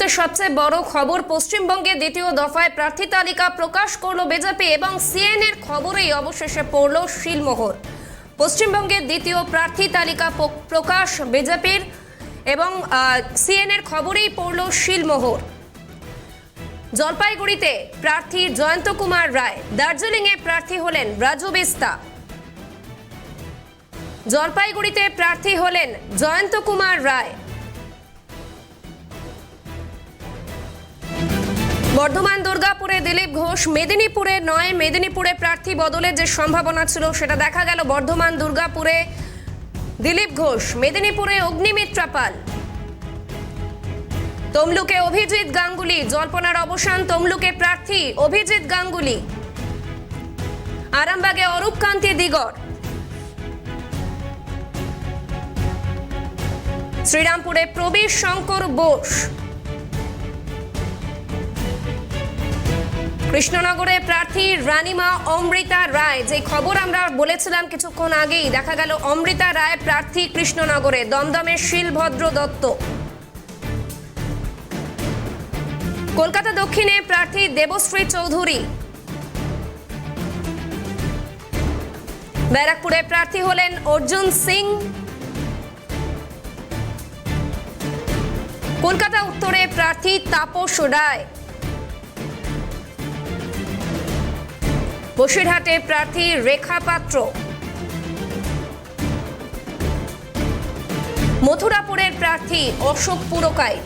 মুহূর্তে সবচেয়ে বড় খবর, পশ্চিমবঙ্গে দ্বিতীয় দফায় প্রার্থী তালিকা প্রকাশ করল বিজেপি এবং সিএনএর খবরেই অবশেষে পড়ল শিলমোহর। পশ্চিমবঙ্গের দ্বিতীয় প্রার্থী তালিকা প্রকাশ বিজেপির এবং সিএনএর খবরেই পড়ল শিলমোহর। জলপাইগুড়িতে প্রার্থী জয়ন্ত কুমার রায়, দার্জিলিংয়ে প্রার্থী হলেন রাজু বিস্তা। জলপাইগুড়িতে প্রার্থী হলেন জয়ন্ত কুমার রায়। বর্ধমান, দুর্গাপুরে দিলীপ ঘোষ, মেদিনীপুরে নয়। মেদিনীপুরে প্রার্থী বদলের যে সম্ভাবনা ছিল, সেটা দেখা গেল। বর্ধমান, দুর্গাপুরে দিলীপ ঘোষ, মেদিনীপুরে অগ্নিমিত্রা পাল। তমলুকে অভিজিৎ গাঙ্গুলি, জল্পনার অবসান, তমলুকে প্রার্থী অভিজিৎ গাঙ্গুলি। আরামবাগে অরূপ কান্তি দিগর শ্রীরামপুরে প্রবীর শঙ্কর বোস। কৃষ্ণনগরে প্রার্থী রানিমা অমৃতা রায়, যে খবর আমরা বলেছিলাম কিছুক্ষণ আগেই, দেখা গেল অমৃতা রায় প্রার্থী কৃষ্ণনগরে, দমদমের শিলভদ্র দত্ত। কলকাতা দক্ষিণে প্রার্থী দেবশ্রী চৌধুরী। ব্যারাকপুরে প্রার্থী হলেন অর্জুন সিং। কলকাতা উত্তরে প্রার্থী তাপস রায়। বসিরহাটে প্রার্থী রেখা পাত্র। মথুরাপুরের প্রার্থী অশোক পুরকাই।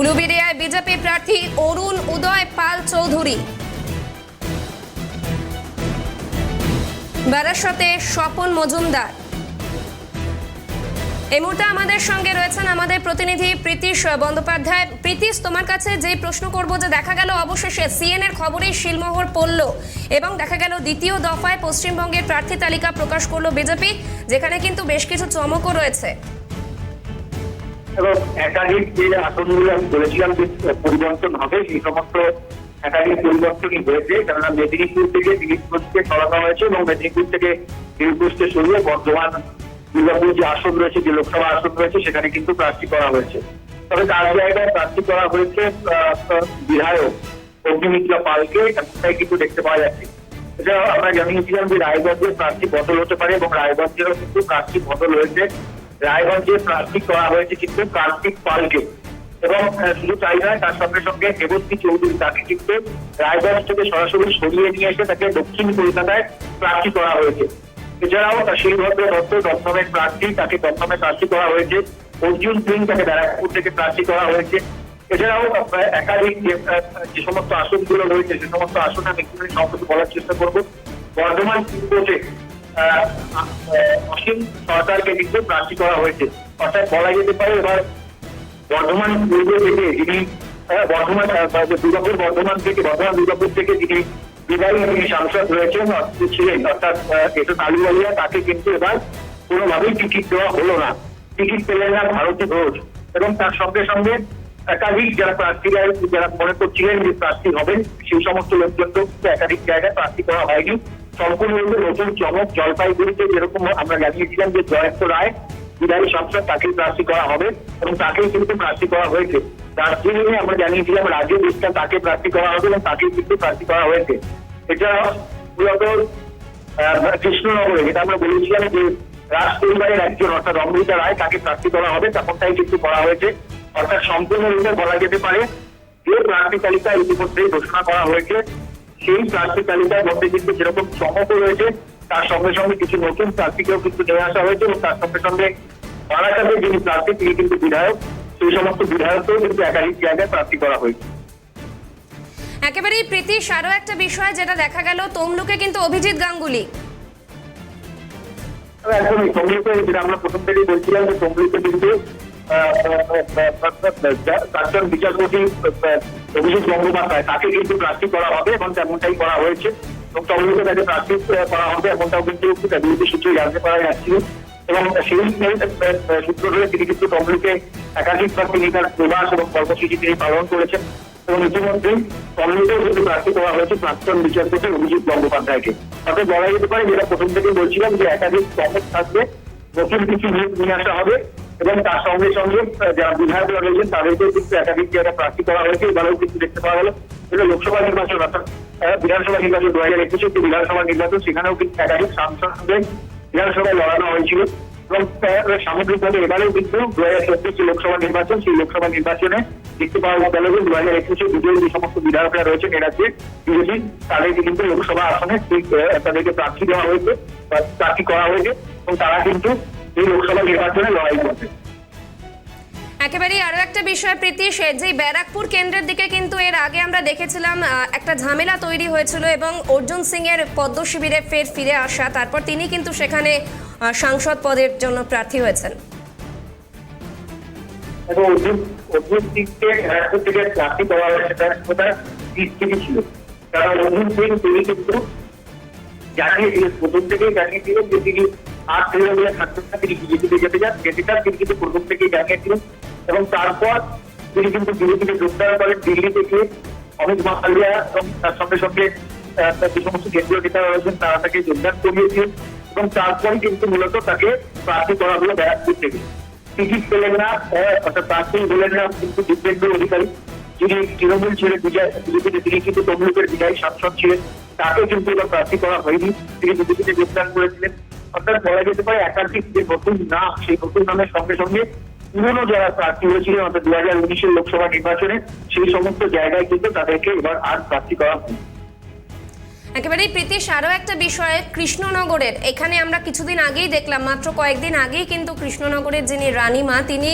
উলুবেড়িয়ায় বিজেপি প্রার্থী অরুণ উদয় পাল চৌধুরী। বারাসতে স্বপন মজুমদার। এই মুহূর্তে আমাদের সঙ্গে রয়েছেন আমাদের প্রতিনিধি প্রীতিশ বন্দ্যোপাধ্যায়। প্রীতিশ তোমার কাছে যেই প্রশ্ন করব যে দেখা গেল অবশেষে সিএন এর খবরেই শিলমোহর পড়ল এবং দেখা গেল দ্বিতীয় দফায় পশ্চিমবঙ্গের প্রার্থী তালিকা প্রকাশ করল বিজেপি যেখানে কিন্তু বেশ কিছু চমকও রয়েছে। একাধিক যে আসনগুলো আমি বলেছিলাম যে পরিবর্তন হবে, সেই সমস্ত একাধিক পরিবর্তনই হয়েছে। কেননা মেদিনীপুর থেকে দিলীপ ঘোষকে সরানো হয়েছে এবং মেদিনীপুর থেকে দিলীপ ঘোষকে সরিয়ে বর্ধমান দুর্গাপুর যে আসন রয়েছে, যে লোকসভা আসন রয়েছে, সেখানে কিন্তু প্রার্থী করা হয়েছে। তবে তার জায়গায় প্রার্থী করা হয়েছে বিধায়ক অগ্নিমিত্রা পালকে, এমনটাই কিন্তু দেখতে পাওয়া যাচ্ছে। এছাড়াও আমরা জানিয়েছিলাম যে রায়গঞ্জের প্রার্থী বদল হতে পারে এবং রায়গঞ্জেরও কিন্তু প্রার্থী বদল হয়েছে। রায়গঞ্জে প্রার্থী করা হয়েছে কিন্তু কার্তিক পালকে। এবং শুধু তাই নয়, তার সঙ্গে সঙ্গে দেবশ্রী চৌধুরী তাকে কিন্তু রায়গঞ্জ থেকে সরাসরি সরিয়ে নিয়ে এসে তাকে দক্ষিণ কলকাতায় প্রার্থী করা হয়েছে। এছাড়াও তার শিলভদ্র দত্ত দমদমের প্রার্থী তাকে দমদমে প্রার্থী করা হয়েছে। অর্জুন সিং তাকে ব্যারাকপুর থেকে প্রার্থী করা হয়েছে। এছাড়াও একাধিক যে সমস্ত আসনগুলো রয়েছে সে সমস্ত আসন আমি একটু সম্পর্কে বলার চেষ্টা করব। বর্ধমান আহ, অসীম সরকারকে কিন্তু প্রার্থী করা হয়েছে। অর্থাৎ বলা যেতে পারে এবার বর্ধমান পূর্ব থেকে যিনি বর্ধমান দুর্গাপুর বর্ধমান থেকে বর্ধমান দুর্গাপুর থেকে যিনি বিদায়ী যিনি সাংসদ রয়েছেন ছিলেন, অর্থাৎ এসে আলুওয়ালিয়া তাকে কিন্তু এবার কোনোভাবেই টিকিট দেওয়া হলো না। টিকিট পেলেন না ভারতী ঘোষ। এবং তার সঙ্গে সঙ্গে একাধিক যারা প্রার্থীরা যারা মনে করছিলেন যে প্রার্থী হবেন, সেই সমস্ত লোকজনকেও কিন্তু একাধিক জায়গায় প্রার্থী করা হয়নি। সম্পূর্ণরূপে নতুন চমক জলপাইগুড়িতে যেরকম আমরা জানিয়েছিলাম যে জয়ন্ত রায় বিদায়ী সংসদ তাকেই প্রার্থী করা হবে এবং তাকেই কিন্তু প্রার্থী করা হয়েছে। দার্জিলিং এ আমরা জানিয়েছিলাম, রাজ্য বিস্তার তাকে প্রার্থী করা হবে এবং তাকেই কিন্তু প্রার্থী করা হয়েছে। এছাড়াও মূলত কৃষ্ণনগরে, যেটা আমরা বলেছিলাম যে রাজ পরিবারের একজন, অর্থাৎ অমৃতা রায়, তাকে প্রার্থী করা হবে। তেমনটাই কিন্তু করা হয়েছে। অর্থাৎ সম্পূর্ণরূপে বলা যেতে পারে যে প্রার্থী তালিকা ইতিমধ্যেই ঘোষণা করা হয়েছে। সেই প্রার্থী তালিকার মধ্যে কিন্তু যেরকম চমকও রয়েছে। তার সঙ্গে সঙ্গে কিছু নতুন প্রার্থীকেও কিন্তু নিয়ে আসা হয়েছে এবং তার সঙ্গে সঙ্গে বারাসাতের যিনি প্রার্থী তিনি কিন্তু বিধায়ক। সেই সমস্ত বিধায়ককেও কিন্তু একাধিক জায়গায় প্রার্থী করা হয়েছে। একেবারেই প্রীতিশ আরও একটা বিষয় যেটা দেখা গেল তমলুকে কিন্তু অভিজিৎ গাঙ্গুলি। একদমই তমলুকে যেটা আমরা প্রথম থেকেই বলছিলাম যে তমলুকে কিন্তু প্রাক্তন বিচারপতি অভিজিৎ গঙ্গোপাধ্যায় তাকে কিন্তু প্রার্থী করা হবে এবং তেমনটাই করা হয়েছে। এবং তমলুকে তাকে প্রার্থী করা হবে এমনটাও কিন্তু বিরোধী সূত্রে জানতে পারা যাচ্ছিল এবং সেই সূত্র ধরে তিনি কিন্তু তমলুকে একাধিকবার তিনি তার প্রবাস এবং কর্মসূচি তিনি পালন করেছেন। এবং ইতিমধ্যেই তমলুকেও কিন্তু প্রার্থী করা হয়েছে প্রাক্তন বিচারপতি অভিজিৎ গঙ্গোপাধ্যায়কে অর্থাৎ বলা যেতে পারে, যেটা প্রথম থেকে বলছিলাম যে একাধিক চমক থাকবে, নতুন কিছু নিয়ে আসা হবে। এবং তার সঙ্গে সঙ্গে যারা বিধায়করা রয়েছেন, তাদেরকেও কিন্তু একাধিক জায়গায় প্রার্থী করা হয়েছে, এবারেও কিন্তু দেখতে পাওয়া গেল। এটা লোকসভা নির্বাচন, অর্থাৎ বিধানসভা নির্বাচন দু হাজার একুশে একটি বিধানসভা নির্বাচন, সেখানেও কিন্তু একাধিক সাংসদদের বিধানসভায় লড়ানো হয়েছিল। এবং সামগ্রিকভাবে এবারেও কিন্তু দু হাজার চব্বিশ লোকসভা নির্বাচন, সেই লোকসভা নির্বাচনে দেখতে পাওয়া গেল যে দু হাজার একুশে বিজয়ী যে সমস্ত বিধায়করা রয়েছেন এ রাজ্যে বিজেপি তাদেরকে কিন্তু লোকসভা আসনে তাদেরকে প্রার্থী দেওয়া হয়েছে প্রার্থী করা হয়েছে। এবং তারা কিন্তু এই লোকসভা নির্বাচনে লড়াই করবে। একেবারেই আরও একটা বিষয় প্রীতি সে যে ব্যারাকপুর কেন্দ্রের দিকে কিন্তু এর আগে আমরা দেখেছিলাম একটা ঝামেলা তৈরি হয়েছিল এবং অর্জুন সিং এর পদ্ম শিবিরে ফের ফিরে আসা তারপর তিনি কিন্তু সেখানে সাংসদ পদের জন্য প্রার্থী হয়েছেন। অর্জুন সিংকে ব্যারাকপুর থেকে প্রার্থী হয়েছে ছিল। কারণ অর্জুন সিং তিনি কিন্তু জানিয়েছিলেন প্রথম থেকেই জানিয়েছিলেন যে তিনি আর তৃণমূলের না তিনি বিজেপিতে যেতে চান যেতে তিনি কিন্তু প্রথম থেকেই জানিয়েছিলেন এবং তারপর তিনি কিন্তু বিজেপিতে যোগদান করেন দিল্লি থেকে। অমিত মাহালিয়া এবং তার সঙ্গে সঙ্গে যে সমস্ত কেন্দ্রীয় নেতারা রয়েছেন, তারা তাকে যোগদান করিয়েছেন এবং তারপরে কিন্তু মূলত তাকে প্রার্থী করা হলো ব্যারাকপুর থেকে। টিকিট পেলেন না অর্থাৎ প্রার্থী হলেন না কিন্তু দিব্যেন্দু অধিকারী। যিনি তৃণমূল ছিলেন বিজেপিতে তিনি কিন্তু তমলুকের বিজয়ী সাংসদ ছিলেন। তাকে কিন্তু প্রার্থী করা হয়নি। তিনি বিজেপিতে যোগদান করেছিলেন। অর্থাৎ বলা যেতে পারে, একাধিক যে নতুন নাম, সেই নতুন নামের সঙ্গে সঙ্গে পুরনো যারা প্রার্থী হয়েছিলেন, অর্থাৎ দু হাজার উনিশের লোকসভা নির্বাচনে, সেই সমস্ত জায়গায় কিন্তু তাদেরকে এবার আর প্রার্থী করা হয়নি। একেবারেই প্রীতিশ, আরও একটা বিষয়, কৃষ্ণনগরের। এখানে আমরা কিছুদিন আগেই দেখলাম, মাত্র কয়েকদিন আগেই কিন্তু কৃষ্ণনগরের যিনি রানীমা তিনি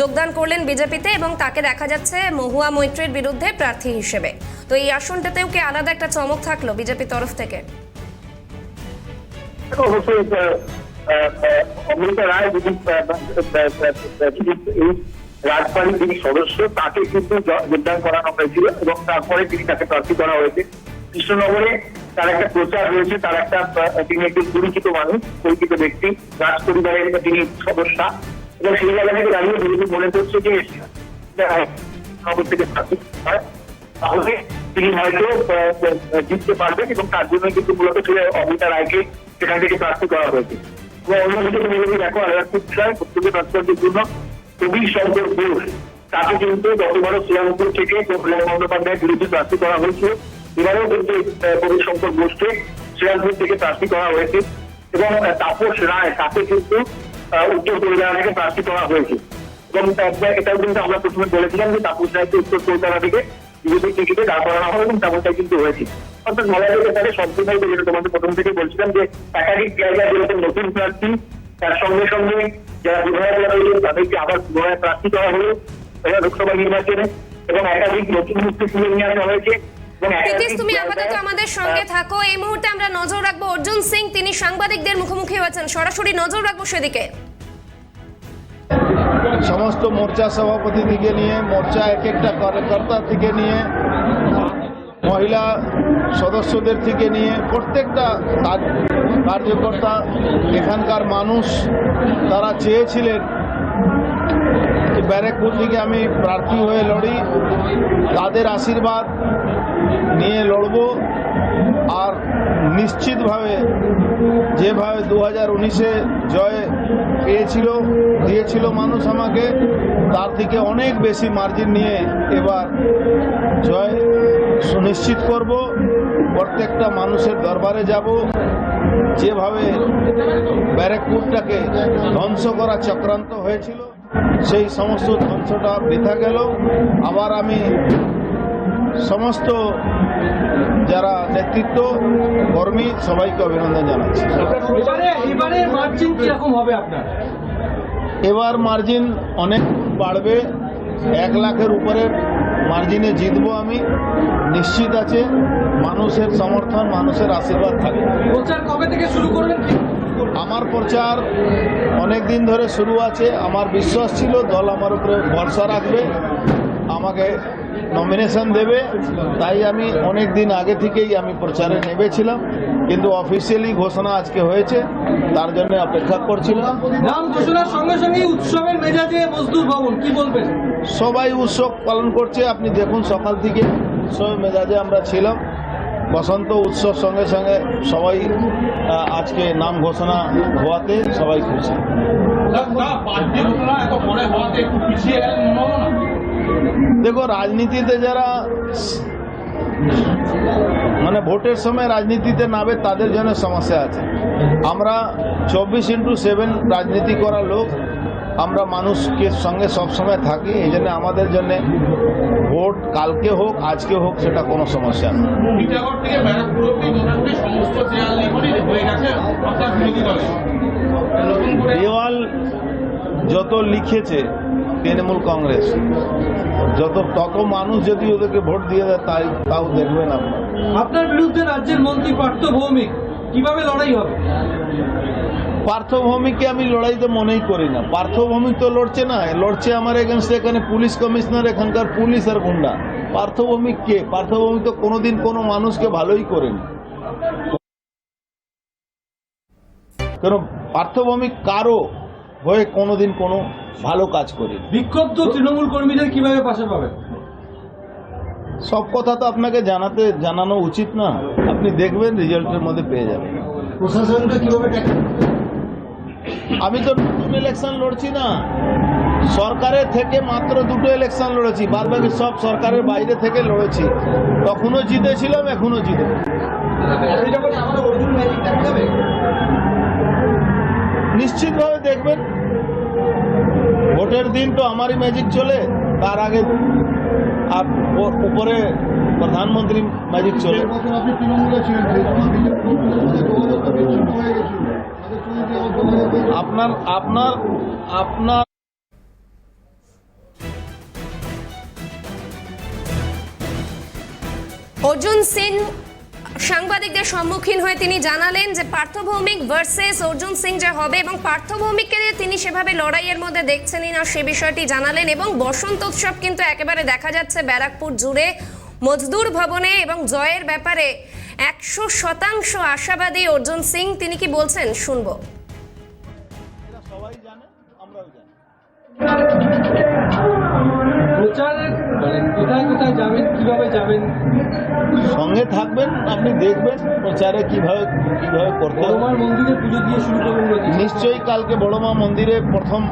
যোগদান করলেন বিজেপিতে এবং তাকে দেখা যাচ্ছে মহুয়া মৈত্রের বিরুদ্ধে প্রার্থী হিসেবে। তো এই আসনটাতেও কি আলাদা একটা চমক থাকল বিজেপির তরফ থেকে? আহ, অমৃতা রায় যিনি রাজবাড়ির যিনি সদস্য তাকে কিন্তু যোগদান করানো হয়েছিল এবং তারপরে তিনি তাকে প্রার্থী করা হয়েছে কৃষ্ণনগরে তার একটা প্রচার রয়েছে তার একটা তিনি একজন পরিচিত মানুষ পরিচিত ব্যক্তি রাজ পরিবারের তিনি সদস্য এবং সেই জায়গা থেকে দাঁড়িয়ে বিজেপি মনে করছে যে নগর থেকে প্রার্থী হয় তাহলে তিনি হয়তো জিততে পারবেন এবং তার জন্য কিন্তু মূলত অমিতা রায়কে সেখান থেকে প্রার্থী করা হয়েছে। এবং অন্যদিকে তুমি যদি দেখো প্রত্যেকের প্রার্থীদের জন্য তাকে কিন্তু গতবারও শ্রীরামপুর থেকে বন্দ্যোপাধ্যায়ের বিরুদ্ধে প্রার্থী করা এবারেও কিন্তু শঙ্কর শ্রীরামপুর থেকে প্রার্থী করা হয়েছে এবং তাপস রায় তাকে কিন্তু উত্তর কলকাতা থেকে প্রার্থী করা হয়েছে। এবং এটাও কিন্তু আমরা প্রথমে বলেছিলাম যে তাপস রায়কে উত্তর কলকাতা থেকে বিজেপি টিকিটে দাঁড় করানো হবে এবং তেমনটাই কিন্তু হয়েছে। অর্থাৎ বলা যেতে পারে সম্পূর্ণই যেটা তোমাদের প্রথম থেকে বলছিলাম যে একাধিক জায়গায় যেরকম নতুন প্রার্থী তার সঙ্গে সঙ্গে যারা বিধায়করা রয়েছেন তাদেরকে আবার পুনরায় প্রার্থী করা হলো এবার লোকসভা নির্বাচনে এবং একাধিক নতুন মুক্তি তুলে নিয়ে আসা হয়েছে তুমি আপাতত আমাদের সঙ্গে থাকো। এই মুহূর্তে আমরা নজর রাখব অর্জুন সিং তিনি সাংবাদিকদের মুখোমুখি হয়েছেন। সরাসরি নজর রাখব সেদিকে। সমস্ত মোর্চা সভাপতি থেকে নিয়ে, মোর্চা এক একটা কার্যকর্তা থেকে নিয়ে, মহিলা সদস্যদের থেকে নিয়ে প্রত্যেকটা কার্যকর্তা, এখানকার মানুষ তারা চেয়েছিলেন ব্যারেকপুর থেকে আমি প্রার্থী হয়ে লড়ি, তাদের আশীর্বাদ নিয়ে লড়ব আর নিশ্চিতভাবে যেভাবে দু হাজার উনিশে জয় পেয়েছিল, দিয়েছিল মানুষ আমাকে। তার থেকে অনেক বেশি মার্জিন নিয়ে এবার জয় সুনিশ্চিত করব। প্রত্যেকটা মানুষের দরবারে যাব। যেভাবে ব্যারেকপুরটাকে ধ্বংস করা চক্রান্ত হয়েছিল, সেই সমস্ত ধ্বংসটা বৃথা গেল। আবার আমি সমস্ত যারা নেতৃত্ব কর্মী সবাইকে অভিনন্দন জানাচ্ছি। এবারে এবারে মার্জিন কীরকম হবে আপনার? এবার মার্জিন অনেক বাড়বে। এক লাখের উপরে মার্জিনে জিতবো আমি। নিশ্চিত আছে মানুষের সমর্থন মানুষের আশীর্বাদ থাকবে। প্রচার কবে থেকে শুরু আমার প্রচার অনেক দিন ধরে শুরু আছে। আমার বিশ্বাস ছিল দল আমার উপরে ভরসা রাখবে। আমাকে নমিনেশন দেবে তাই আমি অনেক দিন আগে থেকেই আমি প্রচারে নেমেছিলাম কিন্তু অফিসিয়ালি ঘোষণা আজকে হয়েছে তার জন্য অপেক্ষা করছিলাম। নাম ঘোষণার সঙ্গে সঙ্গে উৎসবের মেজাজে মজদুর ভবন কি বলবেন? সবাই উৎসব পালন করছে আপনি দেখুন সকাল থেকে উৎসব মেজাজে আমরা ছিলাম বসন্ত উৎসব সঙ্গে সঙ্গে সবাই আজকে নাম ঘোষণা হওয়াতে সবাই খুশি। দেখো রাজনীতিতে যারা মানে ভোটের সময় রাজনীতিতে নামে তাদের জন্য সমস্যা আছে। আমরা চব্বিশ ইন্টু সেভেন রাজনীতি করা লোক আমরা মানুষকে সঙ্গে সবসময় থাকি এই জন্য আমাদের জন্য ভোট কালকে হোক আজকে হোক সেটা কোনো সমস্যা না। টিটাগড় থেকে ব্যারাকপুর অব্দি মোটামুটি সমস্ত দেয়াল লিখনই গেছে অর্থাৎ বিরোধী দলে। নতুন করে দেওয়াল যত লিখেছে তৃণমূল কংগ্রেস। যত তত মানুষ যদি ওদেরকে ভোট দিয়ে দেয় তাই তাও দেখবেন আপনার আপনার বিরুদ্ধে রাজ্যের মন্ত্রী পার্থ ভৌমিক কীভাবে লড়াই হবে? পার্থভূমিকে আমি লড়াইতে মনেই করি না। পার্থভূমিক তো লড়ছে না লড়ছে আমার এগেনস্টে এখানে পুলিশ কমিশনার এখানকার পুলিশ আর গুন্ডা। পার্থভূমিক কে? পার্থভূমিক তো কোনোদিন কোনো মানুষকে ভালোই করেনি। কেন পার্থভূমিক কারও হয়ে কোনোদিন কোনো ভালো কাজ করি বিক্ষুব্ধ তৃণমূল কর্মীদের কীভাবে পাশে পাবেন? সব কথা তো আপনাকে জানাতে জানানো উচিত না। আপনি দেখবেন রেজাল্টের মধ্যে পেয়ে যাবেন। প্রশাসনকে কীভাবে আমি তো নতুন ইলেকশন লড়ছি না। সরকারের থেকে মাত্র দুটো ইলেকশন লড়েছি। বাদ বাকি সব সরকারের বাইরে থেকে লড়েছি। তখনও জিতেছিলাম এখনও জিতে নিশ্চিতভাবে দেখবেন ভোটের দিন তো আমারই ম্যাজিক চলে তার আগে আর উপরে প্রধানমন্ত্রী ম্যাজিক চলে? আপনার আপনার আপনার অর্জুন সিং সাংবাদিকদের সম্মুখীন হয়ে তিনি জানালেন যে পার্থভৌমিক ভার্সেস অর্জুন সিং যে হবে এবং পার্থভৌমিককে তিনি সেভাবে লড়াইয়ের মধ্যে দেখছেনই না, সে বিষয়টি জানালেন এবং বসন্ত উৎসব কিন্তু একেবারে দেখা যাচ্ছে ব্যারাকপুর জুড়ে। মজদুর ভবনে এবং জয়ের ব্যাপারে একশো শতাংশ আশাবাদী অর্জুন সিং, তিনি কি বলছেন? শুনব। সবাই জানে আমরাও জানি প্রচার মানে কোথায় কোথায় যাবেন কীভাবে যাবেন? সঙ্গে থাকবেন আপনি দেখবেন প্রচারে কীভাবে কীভাবে করতে মন্দিরে পুজো দিয়ে শুরু করবেন নিশ্চয়ই কালকে বড়মা মন্দিরে প্রথম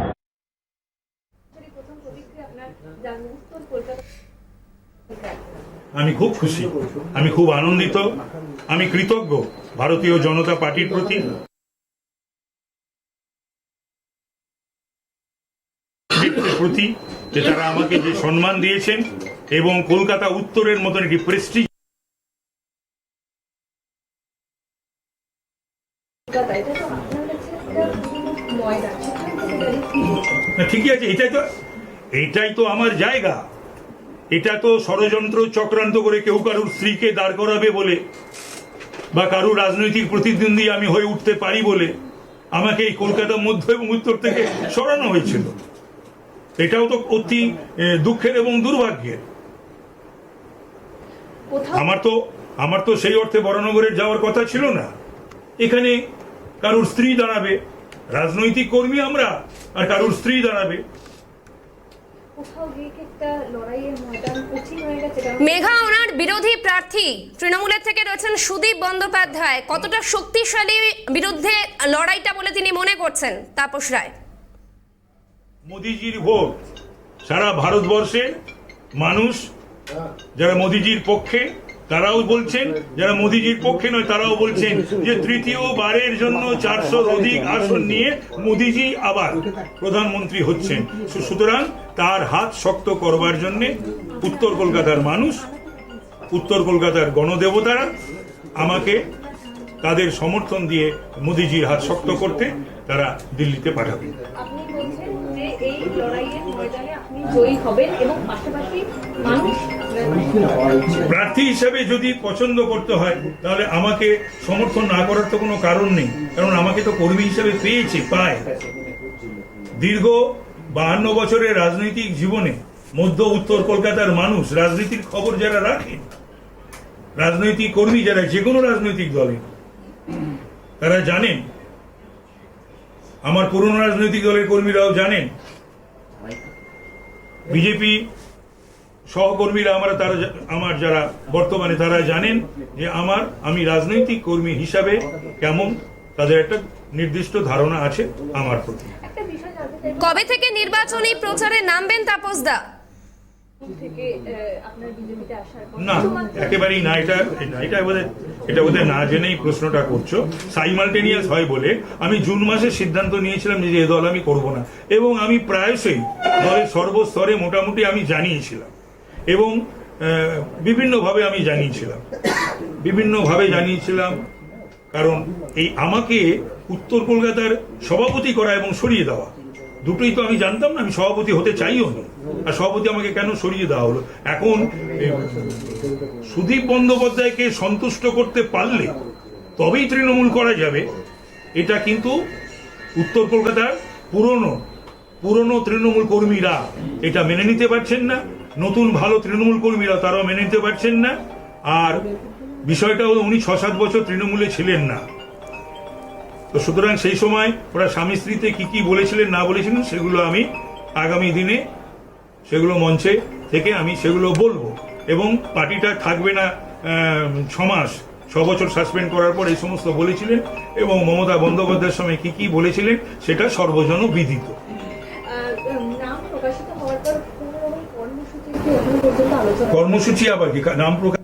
আমি খুব খুশি আমি খুব আনন্দিত আমি কৃতজ্ঞ ভারতীয় জনতা পার্টির প্রতি। প্রতি যে তারা আমাকে যে সম্মান দিয়েছেন এবং কলকাতা উত্তরের মতন একটি প্রেস্টিজ ঠিকই আছে, এটাই তো এটাই তো আমার জায়গা। এটা তো ষড়যন্ত্র চক্রান্ত করে কেউ কারুর স্ত্রীকে দাঁড় করাবে বলে, বা কারুর রাজনৈতিক প্রতিদ্বন্দ্বী আমি হয়ে উঠতে পারি বলে আমাকে এই কলকাতার মধ্য এবং উত্তর থেকে সরানো হয়েছিল। এটাও তো অতি দুঃখের এবং দুর্ভাগ্যের। আমার তো আমার তো সেই অর্থে বড়নগরের যাওয়ার কথা ছিল না। এখানে কারুর স্ত্রী দাঁড়াবে রাজনৈতিক কর্মী আমরা আর কারুর স্ত্রী দাঁড়াবে। মেঘা ওনার বিরোধী প্রার্থী তৃণমূলের থেকে রয়েছেন সুদীপ বন্দ্যোপাধ্যায়। কতটা শক্তিশালী বিরুদ্ধে লড়াইটা বলে তিনি মনে করছেন? তাপস রায়। মোদিজির ভোট। সারা ভারতবর্ষের মানুষ যারা মোদিজির পক্ষে, তারাও বলছেন, যারা মোদিজির পক্ষে নয়, তারাও বলছেন যে তৃতীয়বারের জন্য চারশোর অধিক আসন নিয়ে মোদিজি আবার প্রধানমন্ত্রী হচ্ছেন। সুতরাং তার হাত শক্ত করবার জন্য উত্তর কলকাতার মানুষ, উত্তর কলকাতার গণদেবতারা আমাকে তাদের সমর্থন দিয়ে মোদিজির হাত শক্ত করতে তারা দিল্লিতে পাঠাবেন প্রার্থী হিসেবে যদি পছন্দ করতে হয়, তাহলে আমাকে সমর্থন না করার তো কোনো কারণ নেই। কারণ আমাকে তো কর্মী হিসেবে পেয়েছে, পায়। দীর্ঘ বাহান্ন বছরের রাজনৈতিক জীবনে মধ্য উত্তর কলকাতার মানুষ রাজনীতির খবর যারা রাখে, রাজনৈতিক কর্মী যারা, যে কোনো রাজনৈতিক দলে, তারা জানেন আমার পুরনো রাজনৈতিক দলের কর্মীরাও জানেন, বিজেপি সহকর্মীরা আমরা তারা আমার যারা বর্তমানে তারা জানেন যে আমার, আমি রাজনৈতিক কর্মী হিসাবে কেমন, তাদের একটা নির্দিষ্ট ধারণা আছে আমার প্রতি। কবে থেকে নির্বাচনী প্রচারে নামবেন তাপসদা থেকে আহ, আপনার বিজেপিতে আসার পর না একেবারেই না এটা এটা বোধহয় এটা বোধহয় না জেনেই প্রশ্নটা করছ। সাইমালটেনিয়াস হয় বলে আমি জুন মাসে সিদ্ধান্ত নিয়েছিলাম যে এ দল আমি করব না। এবং আমি প্রায়শই দলের সর্বস্তরে মোটামুটি আমি জানিয়েছিলাম। এবং বিভিন্নভাবে আমি জানিয়েছিলাম। বিভিন্নভাবে জানিয়েছিলাম কারণ এই আমাকে উত্তর কলকাতার সভাপতি করা এবং সরিয়ে দেওয়া। দুটোই তো আমি জানতাম না, আমি সভাপতি হতে চাইও না। আর সভাপতি আমাকে কেন সরিয়ে দেওয়া হলো? এখন সুদীপ বন্দ্যোপাধ্যায়কে সন্তুষ্ট করতে পারলে তবেই তৃণমূল করা যাবে। এটা কিন্তু উত্তর কলকাতার পুরনো পুরনো তৃণমূল কর্মীরা এটা মেনে নিতে পারছেন না। নতুন ভালো তৃণমূল কর্মীরা তারাও মেনে নিতে পারছেন না। আর বিষয়টা হলো উনি ছ সাত বছর তৃণমূলে ছিলেন না। তো সুতরাং সেই সময় ওরা স্বামী স্ত্রীতে কি কি বলেছিলেন না বলেছিলেন সেগুলো আমি আগামী দিনে সেগুলো মঞ্চে থেকে আমি সেগুলো বলব। এবং পার্টিটা থাকবে না আহ, ছ বছর সাসপেন্ড করার পর এই সমস্ত বলেছিলেন এবং মমতা বন্দ্যোপাধ্যায়ের সময় কি কি বলেছিলেন সেটা সর্বজন বিদিত কর্মসূচি আবার কি? নাম প্রকাশ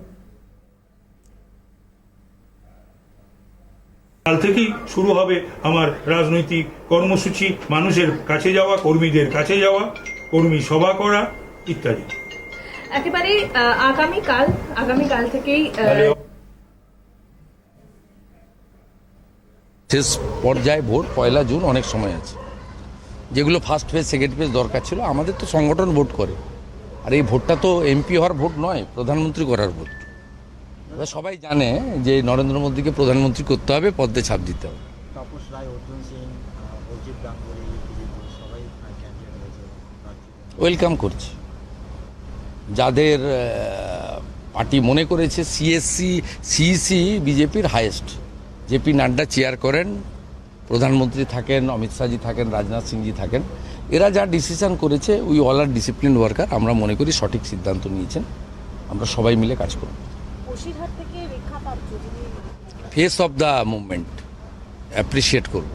কাল থেকেই শুরু হবে আমার রাজনৈতিক কর্মসূচি মানুষের কাছে যাওয়া কর্মীদের কাছে যাওয়া কর্মী সভা করা ইত্যাদি। একেবারে আগামীকাল আগামীকাল থেকেই শেষ পর্যায়ে ভোট পয়লা জুন অনেক সময় আছে। যেগুলো ফার্স্ট ফেজ সেকেন্ড ফেজ দরকার ছিল আমাদের তো সংগঠন ভোট করে। আর এই ভোটটা তো এমপি হওয়ার ভোট নয় প্রধানমন্ত্রী করার ভোট। সবাই জানে যে নরেন্দ্র মোদীকে প্রধানমন্ত্রী করতে হবে পদ্মে ছাপ দিতে হবে। তাপস রায় অর্জুন সিং আহ, গাঙ্গুলি সবাই ক্যান্ডিডেট হয়েছে প্রার্থী। ওয়েলকাম করছি। যাদের পার্টি মনে করেছে সিএসসি সিইসি বিজেপির হায়েস্ট জেপি নাড্ডা চেয়ার করেন প্রধানমন্ত্রী থাকেন অমিত শাহজি থাকেন রাজনাথ সিংজি থাকেন। এরা যা ডিসিশন করেছে we all are discipline worker আমরা মনে করি সঠিক সিদ্ধান্ত নিয়েছেন আমরা সবাই মিলে কাজ করব বসিরহাট থেকে রেখা পাত্র যিনি face of the movement appreciate করব।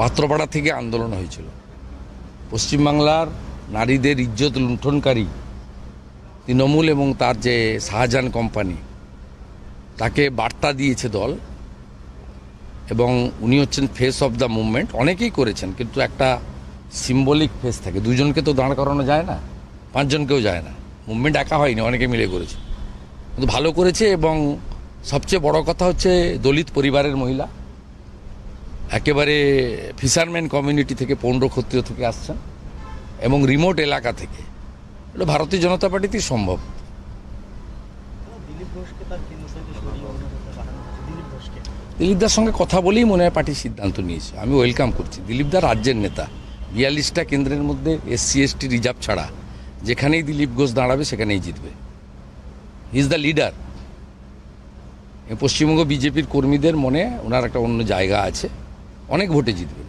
পাত্রপাড়া থেকে আন্দোলন হয়েছিল। পশ্চিমবাংলার নারীদের ইজ্জত লুণ্ঠনকারী তৃণমূল এবং তার যে শাহজাহান কোম্পানি তাকে বার্তা দিয়েছে দল এবং উনি হচ্ছেন ফেস অফ দ্য মুভমেন্ট অনেকেই করেছেন, কিন্তু একটা সিম্বলিক ফেস থাকে। দুজনকে তো দাঁড় করানো যায় না, পাঁচজনকেও যায় না। মুভমেন্ট একা হয়নি, অনেকে মিলে করেছে। কিন্তু ভালো করেছে এবং সবচেয়ে বড় কথা হচ্ছে দলিত পরিবারের মহিলা। একেবারে ফিশারম্যান কমিউনিটি থেকে পৌণ্ড ক্ষত্রিয় থেকে আসছেন এবং রিমোট এলাকা থেকে। এটা ভারতীয় জনতা পার্টিতেই সম্ভব। দিলীপ দিলীপ দিলীপদার সঙ্গে কথা বলেই মনে হয় পার্টি সিদ্ধান্ত নিয়েছে। আমি ওয়েলকাম করছি। দিলীপদা রাজ্যের নেতা। বিয়াল্লিশটা কেন্দ্রের মধ্যে এসসি এসটি রিজার্ভ ছাড়া যেখানেই দিলীপ ঘোষ দাঁড়াবে সেখানেই জিতবে। ইজ দ্য লিডার পশ্চিমবঙ্গ বিজেপির কর্মীদের মনে ওনার একটা অন্য জায়গা আছে। অনেক ভোটে জিতবেন।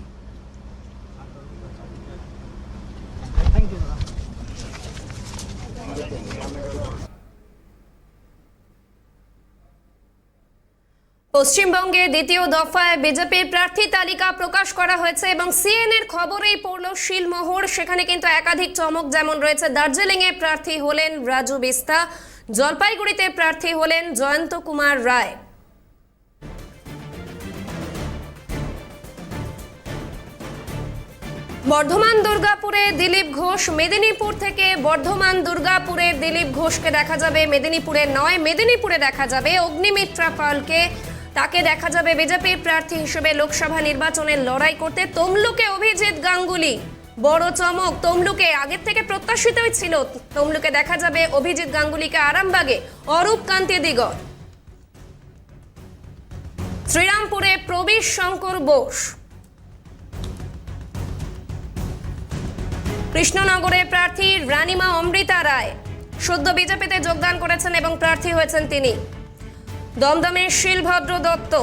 পশ্চিমবঙ্গে দ্বিতীয় দফায় বিজেপির প্রার্থী তালিকা প্রকাশ করা হয়েছে এবং সিএনএর খবরেই পড়ল শিলমোহর। সেখানে কিন্তু একাধিক চমক যেমন রয়েছে। দার্জিলিং এ প্রার্থী হলেন রাজু বিস্তা। জলপাইগুড়িতে প্রার্থী হলেন জয়ন্ত কুমার রায়। বর্ধমান দুর্গাপুরে দিলীপ ঘোষ, মেদিনীপুর থেকে বর্ধমান দুর্গাপুরের দিলীপ ঘোষকে দেখা যাবে মেদিনীপুরে নয়, মেদিনীপুরে দেখা যাবে অগ্নিমিত্রা পালকে। তাকে দেখা যাবে বিজেপির প্রার্থী হিসেবে লোকসভা নির্বাচনের লড়াই করতে তমলুকে অভিজিৎ গাঙ্গুলি। বড় চমক তমলুকে। আগের থেকে প্রত্যাশিতই ছিল। তমলুকে দেখা যাবে অভিজিৎ গাঙ্গুলিকে আরামবাগে। অরূপ কান্তি দিগর। শ্রীরামপুরে প্রবীর শঙ্কর বোস। কৃষ্ণনগরে প্রার্থী রানিমা অমৃতা রায়। সদ্য বিজেপিতে যোগদান করেছেন এবং প্রার্থী হয়েছেন তিনি। দমদমের শিলভদ্র দত্ত।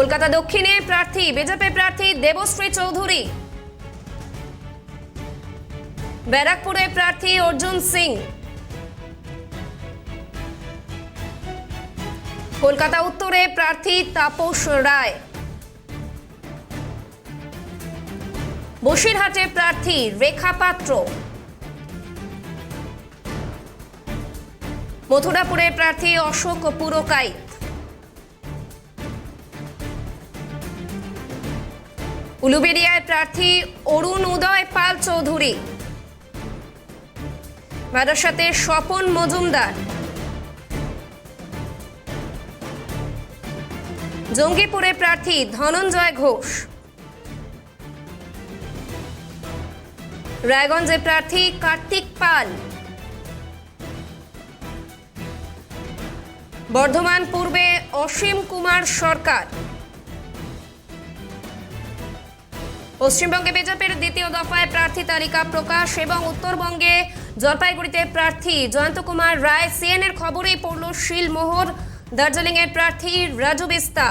কলকাতা দক্ষিণে প্রার্থী, বিজেপি প্রার্থী দেবশ্রী চৌধুরী। ব্যারাকপুরে প্রার্থী অর্জুন সিং। কলকাতা উত্তরে প্রার্থী তাপস রায়। বসিরহাটে প্রার্থী রেখা পাত্র। মথুরাপুরে প্রার্থী অশোক পুরকাইত উলুবেড়িয়ায় প্রার্থী অরুণ উদয় পাল চৌধুরী। বারাসাতে স্বপন মজুমদার। জঙ্গিপুরে প্রার্থী ধনঞ্জয় ঘোষ। রায়গঞ্জে প্রার্থী কার্তিক পাল। বর্ধমান পূর্বে অসীম কুমার সরকার। পশ্চিমবঙ্গে বিজেপির দ্বিতীয় দফায় প্রার্থী তালিকা প্রকাশ এবং উত্তরবঙ্গে জলপাইগুড়িতে প্রার্থী জয়ন্ত কুমার রায় সিএনের খবরেই পড়ল শিলমোহর দার্জিলিং এর প্রার্থী রাজু বিস্তা।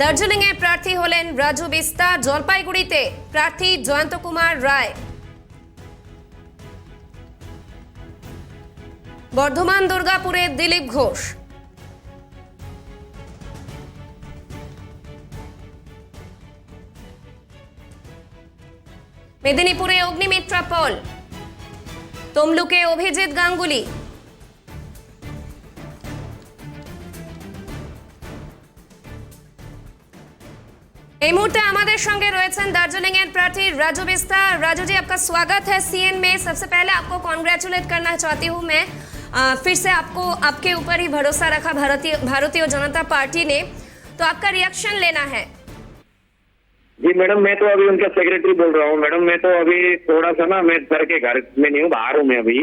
দার্জিলিং এর প্রার্থী হলেন রাজু বিস্তা, জলপাইগুড়িতে প্রার্থী জয়ন্ত কুমার রায়। বর্ধমান দুর্গাপুরে দিলীপ ঘোষ। মেদিনীপুরে অগ্নিমিত্রা পল। তমলুকে অভিজিৎ গাঙ্গুলি। এই मुहूर्त हमारे संगे রয়েছেন দার্জিলিং এর প্রার্থী রাজু বিস্তা। राजू जी आपका स्वागत है सीएन में। सबसे पहले आपको कॉन्ग्रेचुलेट करना चाहती हूँ मैं। फिर से आपको, आपके ऊपर ही भरोसा रखा भारतीय जनता पार्टी ने। तो आपका रिएक्शन लेना है। जी मैडम मैं तो अभी उनका सेक्रेटरी बोल रहा हूँ मैडम मैं तो अभी थोड़ा सा ना मैं सर के घर में नहीं हूँ बाहर हूँ मैं अभी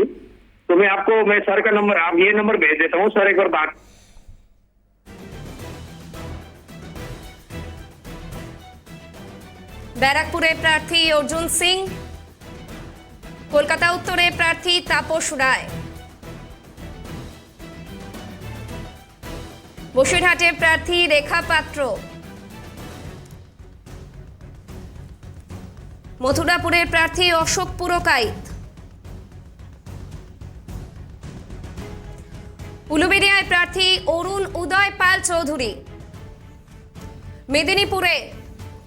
तो मैं आपको मैं सर का नंबर आप ये नंबर भेज देता हूँ सर एक बार बात ব্যারাকপুরে প্রার্থী অর্জুন সিং কলকাতা উত্তরে প্রার্থী তাপস রায় বসিরহাটে প্রার্থী রেখা পাত্র মথুরাপুরের প্রার্থী অশোক পুরকাইত। উলুবেড়িয়ায় প্রার্থী অরুণ উদয় পাল চৌধুরী। মেদিনীপুরে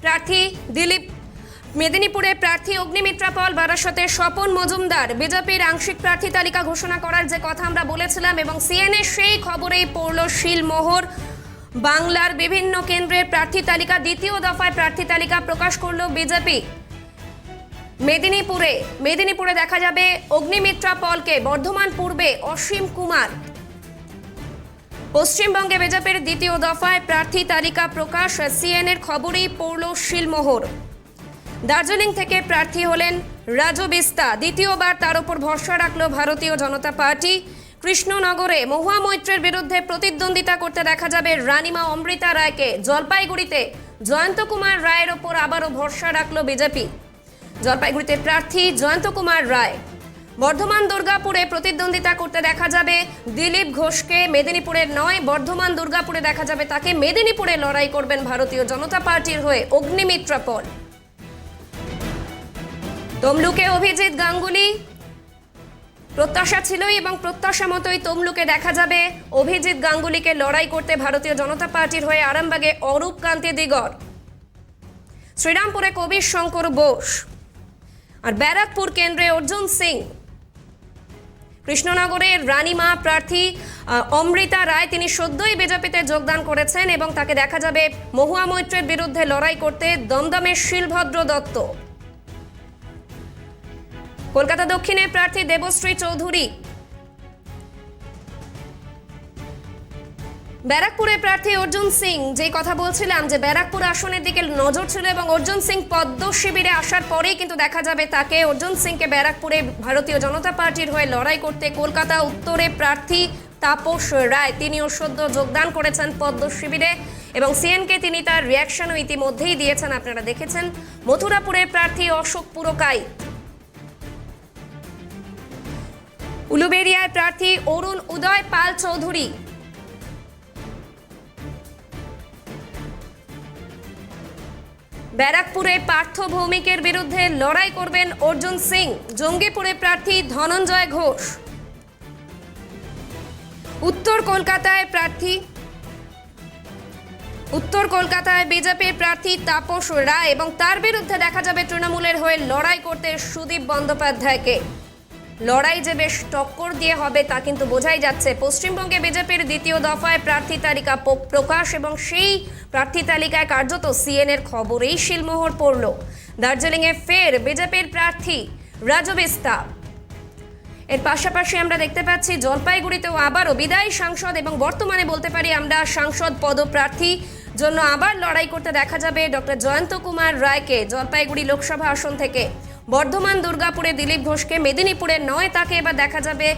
প্রার্থী দিলীপ, মেদিনীপুরে প্রার্থী অগ্নিমিত্রা পল বারাসতের স্বপন মজুমদার, বিজেপির আংশিক প্রার্থী তালিকা ঘোষণা করার যে কথা আমরা বলেছিলাম এবং সিএনএ সেই খবরেই পড়ল শিলমোহর। বাংলার বিভিন্ন কেন্দ্রের প্রার্থী তালিকা, দ্বিতীয় দফায় প্রার্থী তালিকা প্রকাশ করল বিজেপি। মেদিনীপুরে মেদিনীপুরে দেখা যাবে অগ্নিমিত্রা পলকে, বর্ধমান পূর্বে অসীম কুমার। পশ্চিমবঙ্গে বিজেপির দ্বিতীয় দফায় প্রার্থী তালিকা প্রকাশ, সিএনএর খবরেই পড়ল শিলমোহর। দার্জিলিং থেকে প্রার্থী হলেন রাজু বিস্তা, দ্বিতীয়বার তার উপর ভরসা রাখল ভারতীয় জনতা পার্টি। কৃষ্ণনগরে মহুয়া মৈত্রের বিরুদ্ধে প্রতিদ্বন্দ্বিতা করতে দেখা যাবে রানিমা অমৃতা রায়কে। জলপাইগুড়িতে জয়ন্ত কুমার রায়ের ওপর আবারও ভরসা রাখল বিজেপি। জলপাইগুড়িতে প্রার্থী জয়ন্ত কুমার রায়। বর্ধমান দুর্গাপুরে প্রতিদ্বন্দ্বিতা করতে দেখা যাবে দিলীপ ঘোষকে। মেদিনীপুরের নয়, বর্ধমান দুর্গাপুরে দেখা যাবে তাকে। মেদিনীপুরে লড়াই করবেন ভারতীয় জনতা পার্টির হয়ে অগ্নিমিত্রা পল। তমলুকে অভিজিৎ গাঙ্গুলি। প্রত্যাশা ছিলই এবং প্রত্যাশা মতোই তমলুকে দেখা যাবে। অভিজিৎ গাঙ্গুলিকে লড়াই করতে ভারতীয় জনতা পার্টির হয়ে আরামবাগে অরূপ কান্তি দিগর। শ্রীরামপুরে কবির শঙ্কর বোস। আর ব্যারাকপুর কেন্দ্রে অর্জুন সিং। কৃষ্ণনগরের রানীমা প্রার্থী অমৃতা রায় তিনি সদ্যই বিজেপিতে যোগদান করেছেন এবং তাকে দেখা যাবে মহুয়া মৈত্রের বিরুদ্ধে লড়াই করতে দমদমের শিলভদ্র দত্ত। কলকাতা দক্ষিণের প্রার্থী দেবশ্রী চৌধুরী ব্যারাকপুরের প্রার্থী অর্জুন সিং, যে কথা বলছিলাম যে ব্যারাকপুর আসনের দিকে নজর ছিল এবং অর্জুন সিং পদ্ম শিবিরে আসার পরেই কিন্তু দেখা যাবে তাকে। অর্জুন সিংকে ব্যারাকপুরে ভারতীয় জনতা পার্টির হয়ে লড়াই করতে কলকাতা উত্তরে প্রার্থী তাপস রায়, তিনিও সদ্য যোগদান করেছেন পদ্ম শিবিরে এবং সিএনকে তিনি তার রিয়াকশনও ইতিমধ্যেই দিয়েছেন, আপনারা দেখেছেন। মথুরাপুরের প্রার্থী অশোক পুরকাই। উলুবেড়িয়ায় প্রার্থী অরুণ উদয় পাল চৌধুরী। ব্যারাকপুরে পার্থ ভৌমিকের বিরুদ্ধে লড়াই করবেন অর্জুন সিং। জঙ্গিপুরে প্রার্থী ধনঞ্জয় ঘোষ। উত্তর কলকাতায় প্রার্থী উত্তর কলকাতায় বিজেপির প্রার্থী তাপস রায় এবং তার বিরুদ্ধে দেখা যাবে তৃণমূলের হয়ে লড়াই করতে সুদীপ বন্দ্যোপাধ্যায়কে। লড়াই যে বেশ টক্কর দিয়ে হবে তা কিন্তু বোঝাই যাচ্ছে। পশ্চিমবঙ্গে বিজেপির দ্বিতীয় দফায় প্রার্থী তালিকা প্রকাশ এবং সেই প্রার্থী তালিকায় কার্যত সিএনএর খবরেই শিলমোহর পড়ল। দার্জিলিংয়ে ফের বিজেপির প্রার্থী রাজু বিস্তার এর পাশাপাশি আমরা দেখতে পাচ্ছি, জলপাইগুড়িতেও আবারও বিদায়ী সাংসদ এবং বর্তমানে বলতে পারি আমরা সাংসদ পদপ্রার্থী। জন্য আবার লড়াই করতে দেখা যাবে ডক্টর জয়ন্ত কুমার রায়কে জলপাইগুড়ি লোকসভা আসন থেকে। বর্ধমান দুর্গাপুরে দিলীপ ঘোষকে মেদিনীপুরে নয়, তাকে এবার দেখা যাবে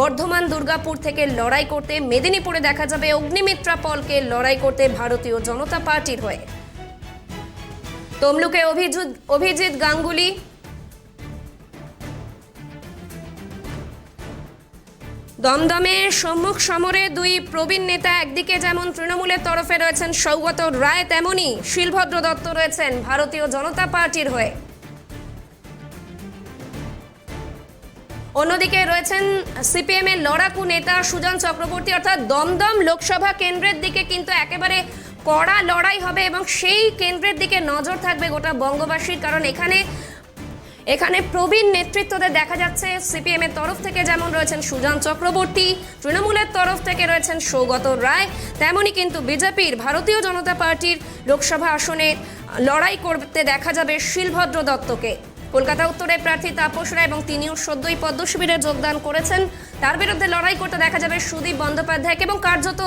বর্ধমান দুর্গাপুর থেকে লড়াই করতে। মেদিনীপুরে দেখা যাবে অগ্নিমিত্রা পলকে লড়াই করতে ভারতীয় জনতা পার্টির হয়ে। তমলুকে অভিজিৎ অভিজিৎ গাঙ্গুলি। দমদমে সম্মুখ সমরে দুই প্রবীণ নেতা একদিকে যেমন তৃণমূলের তরফে রয়েছেন সৌগত রায়, তেমনি শিলভদ্র দত্ত রয়েছেন ভারতীয় জনতা পার্টির হয়ে। অন্যদিকে রয়েছেন সিপিএম এর লড়াকু নেতা সুজন চক্রবর্তী, অর্থাৎ দমদম লোকসভা কেন্দ্রের দিকে কিন্তু একেবারে কড়া লড়াই হবে এবং সেই কেন্দ্রের দিকে নজর থাকবে গোটা বঙ্গবাসীর। কারণ এখানে এখানে প্রবীণ নেতৃত্বদের দেখা যাচ্ছে সিপিএম এর তরফ থেকে যেমন রয়েছেন সুজন চক্রবর্তী, তৃণমূলের তরফ থেকে রয়েছেন সৌগত রায় তেমনই কিন্তু বিজেপির ভারতীয় জনতা পার্টির লোকসভা আসনে লড়াই করতে দেখা যাবে শিলভদ্র দত্তকে। কলকাতা উত্তরে প্রার্থী তাপস রায় এবং তিনিও সদ্যই পদ্ম শিবিরে যোগদান করেছেন। তার বিরুদ্ধে লড়াই করতে দেখা যাবে সুদীপ বন্দ্যোপাধ্যায়কে এবং কার্যত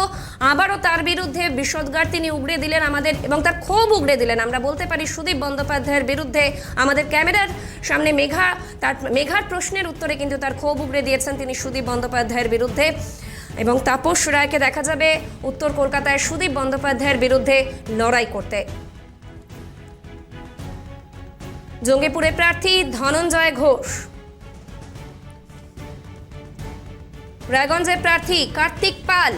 আবারও তার বিরুদ্ধে বিষদগার তিনি উগড়ে দিলেন আমাদের এবং তার ক্ষোভ উগড়ে দিলেন। আমরা বলতে পারি সুদীপ বন্দ্যোপাধ্যায়ের বিরুদ্ধে আমাদের ক্যামেরার সামনে মেঘা, তার মেঘার প্রশ্নের উত্তরে কিন্তু তার ক্ষোভ উগড়ে দিয়েছেন তিনি সুদীপ বন্দ্যোপাধ্যায়ের বিরুদ্ধে এবং তাপস রায়কে দেখা যাবে উত্তর কলকাতায় সুদীপ বন্দ্যোপাধ্যায়ের বিরুদ্ধে লড়াই করতে। জঙ্গিপুরে প্রার্থী ধনঞ্জয় ঘোষ। রায়গঞ্জের প্রার্থী কার্তিক পাল।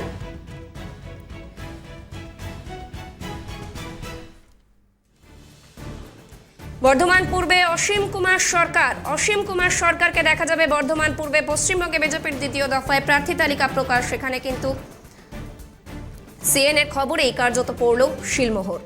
বর্ধমান পূর্বে অসীম কুমার সরকার। অসীম কুমার সরকারকে দেখা যাবে বর্ধমান পূর্বে, পশ্চিমবঙ্গে বিজেপির দ্বিতীয় দফায় প্রার্থী তালিকা প্রকাশ। সেখানে কিন্তু সিএনএ খবরেই কার্যত পড়ল শিলমোহর।